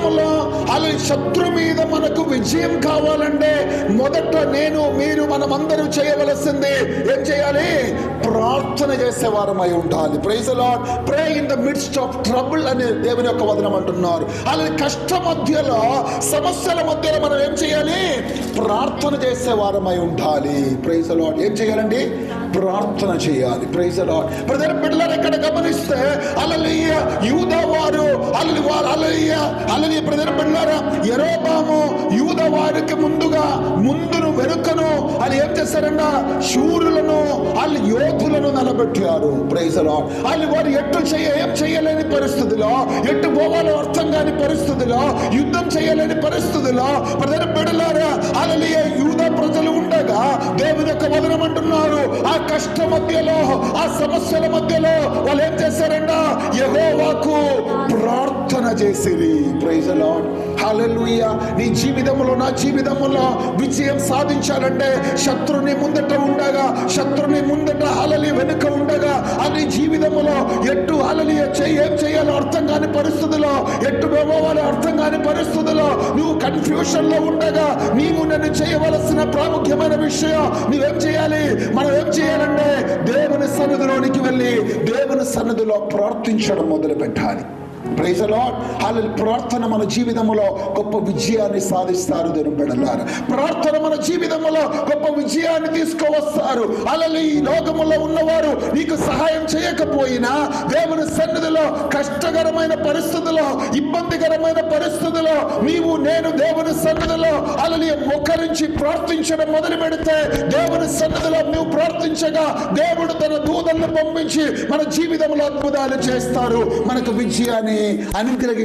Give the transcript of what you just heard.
జీవితంలో అలా శత్రు మీద మనకు విజయం కావాలంటే మొదట నేను మీరు మనమందరం చేయవలసింది ఏం చేయాలి? ప్రార్థన చేసే వారమై ఉండాలి praise lord pray in the midst of trouble అని దేవుని యొక్క వదనం అంటున్నారు. అలాగే కష్ట మధ్యలో సమస్యల మధ్యలో మనం ఏం చేయాలి? ప్రార్థన చేసే వారమై ఉండాలి ప్రైజ్ లాడ్ ఏం చేయాలండి? ప్రార్థన చేయాలి. ప్రైజ్ లాడ్ ప్రజల బిడ్డలను ఇక్కడ గమనిస్తే అలలియ యూద వారు అల్లి వారు అలలియ అలలి ప్రజలు బిడ్డలారా ఎరోబాము యూద వారికి ముందుగా ముందును వెనుకను అని ఏం చేస్తారన్నా శూరులను వాళ్ళు యోధులను నిలబెట్టారు. ప్రైజలో వాళ్ళు వారు ఎట్టు చేయ ఏం చేయలేని పరిస్థితిలో ఎట్టు పోవాలో అర్థం కాని పరిస్థితిలో యుద్ధం చేయలేని పరిస్థితిలో ప్రజలు పెడలారా? అలలియ యూద ప్రజలు ఉండగా దేవుని యొక్క వదనం అంటున్నారు. ఆ కష్ట మధ్యలో ఆ సమస్యల మధ్యలో వాళ్ళు ఏం చేశారంట? యహోవాకు ప్రార్థన చేసిరి. ప్రైజ్ లార్డ్ హల్లెలూయా నీ జీవితంలో నా జీవితంలో విజయం సాధించాలంటే శత్రుని ముందట ఉండగా శత్రుని ముందట అలలి వెనుక ఉండగా అది జీవితంలో ఎట్టు అలలి చేయి ఏం చేయాలో అర్థం కాని పరిస్థితుల్లో ఎట్టు పోవాలో అర్థం కాని పరిస్థితుల్లో నువ్వు కన్ఫ్యూషన్లో ఉండగా నీవు నన్ను చేయవలసిన ప్రాముఖ్యమైన విషయం నువ్వేం చేయాలి? మనం ఏం చేయాలంటే సన్నిధిలోనికి వెళ్ళి దేవుని సన్నిధిలో ప్రార్థించడం మొదలు పెట్టాలి ప్రైజ్ లార్డ్ ప్రార్థన మన జీవితంలో గొప్ప విజయాన్ని సాధిస్తారు దేవుని ప్రార్థన మన జీవితంలో గొప్ప విజయాన్ని తీసుకువస్తారు అలలు ఈ లోకములో ఉన్నవారు నీకు సహాయం చేయకపోయినా దేవుని సన్నిధిలో కష్టకరమైన పరిస్థితుల్లో ఇబ్బందికరమైన పరిస్థితుల్లో నీవు నేను దేవుని సన్నిధిలో అలలి మొక్కరించి ప్రార్థించడం మొదలు పెడితే దేవుని సన్నిధిలో నువ్వు ప్రార్థించగా దేవుడు తన దూతలను పంపించి మన జీవితంలో అద్భుతాలు చేస్తారు. మనకు విజయాన్ని 하나님이 아는 그에게